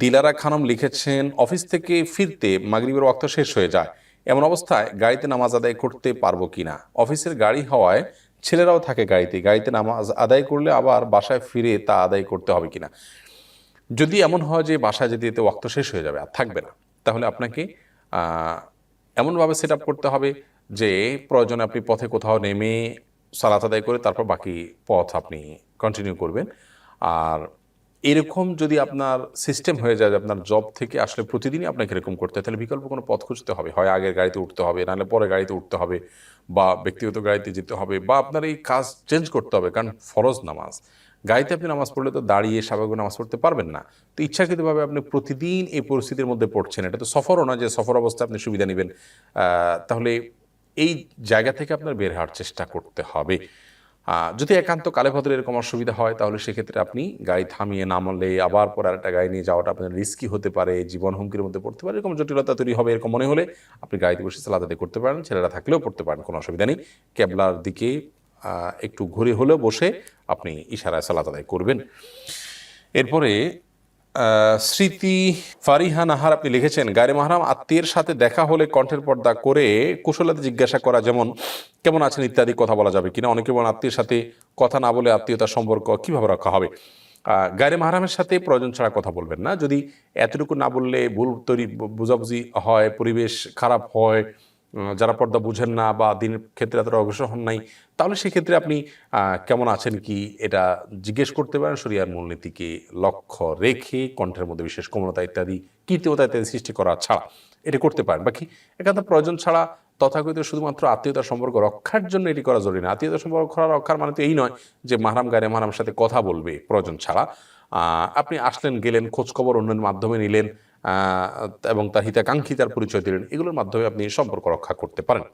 দিলারা খানম লিখেছেন, অফিস থেকে ফিরতে মাগরিবের ওয়াক্ত শেষ হয়ে যায়। এমন অবস্থায় গাড়িতে নামাজ আদায় করতে পারব কি না? অফিসের গাড়ি হওয়ায় ছেলেরাও থাকে গাড়িতে। গাড়িতে নামাজ আদায় করলে আবার বাসায় ফিরে তা আদায় করতে হবে কিনা যদি এমন হয় যে বাসায় যেতে যেতে ওয়াক্ত শেষ হয়ে যাবে, আর থাকবে না, তাহলে আপনাকে এমনভাবে সেট করতে হবে যে প্রয়োজনে আপনি পথে কোথাও নেমে সালাত আদায় করে তারপর বাকি পথ আপনি কন্টিনিউ করবেন। আর এরকম যদি আপনার সিস্টেম হয়ে যায় আপনার জব থেকে আসলে প্রতিদিনই আপনাকে এরকম করতে হয় তাহলে বিকল্প কোনো পথ খুঁজতে হবে। হয় আগের গাড়িতে উঠতে হবে নাহলে পরে গাড়িতে উঠতে হবে বা ব্যক্তিগত গাড়িতে যেতে হবে বা আপনার এই কাজ চেঞ্জ করতে হবে কারণ ফরজ নামাজ। গাড়িতে আপনি নামাজ পড়লে তো দাঁড়িয়ে স্বাভাবিক নামাজ পড়তে পারবেন না। তো ইচ্ছাকৃতভাবে আপনি প্রতিদিন এই পরিস্থিতির মধ্যে পড়ছেন এটা তো সফরও না যে সফর অবস্থায় আপনি সুবিধা নেবেন। তাহলে এই জায়গা থেকে আপনার বের হওয়ার চেষ্টা করতে হবে। যদি একান্ত কালে ভদ্রে এরকম অসুবিধা হয়, তাহলে সেক্ষেত্রে আপনি গাড়ি থামিয়ে নামলে আবার পরে আরেকটা গাড়ি নিয়ে যাওয়াটা আপনার রিস্কি হতে পারে, জীবন হুমকির মধ্যে পড়তে পারে, এরকম জটিলতা তৈরি হবে এরকম মনে হলে আপনি গাড়িতে বসে সালাদ করতে পারেন, ছেলেরা থাকলেও পড়তে পারেন, কোনো অসুবিধা নেই। ক্যাবলার দিকে একটু ঘুরে হলেও বসে আপনি ইশারায় সালাত আদায় করবেন। এরপরে স্মৃতি ফারিহা নাহার আপনি লিখেছেন গায়ে মাহারাম, আত্মীয়ের সাথে দেখা হলে কণ্ঠের পর্দা করে কুশলাতে জিজ্ঞাসা করা যেমন, কেমন আছেন ইত্যাদি কথা বলা যাবে কিনা? অনেকে বলেন, আত্মীয়ের সাথে কথা না বলে আত্মীয়তার সম্পর্ক কীভাবে রক্ষা হবে? গায়ে মাহারামের সাথে প্রয়োজন ছাড়া কথা বলবেন না। যদি এতটুকু না বললে ভুল তৈরি বোঝাবুঝি হয়, পরিবেশ খারাপ হয় যারা পর্দা বুঝেন না বা দিনের ক্ষেত্রে এতটা অগ্রসর হন নাই, তাহলে সেক্ষেত্রে আপনি কেমন আছেন কি? এটা জিজ্ঞেস করতে পারেন শরিয়ার মূলনীতিকে লক্ষ্য রেখে, কণ্ঠের মধ্যে বিশেষ কোমলতা ইত্যাদি, কীর্তিমতা ইত্যাদি সৃষ্টি করা ছাড়া এটা করতে পারেন। বাকি একান্ত প্রয়োজন ছাড়া তথাকথিত শুধুমাত্র আত্মীয়তার সম্পর্ক রক্ষার জন্য এটি করা জরুরি না। আত্মীয়তার সম্পর্ক রক্ষার মানে তো এই নয় যে মাহারাম গায়ে মাহারামের সাথে কথা বলবে প্রয়োজন ছাড়া। আপনি আসলেন, গেলেন, খোঁজখবর অন্যের মাধ্যমে নিলেন এবং তার হিতাকাঙ্ক্ষী তার পরিচয় দিলেন। এগুলোর মাধ্যমে আপনি সম্পর্ক রক্ষা করতে পারেন।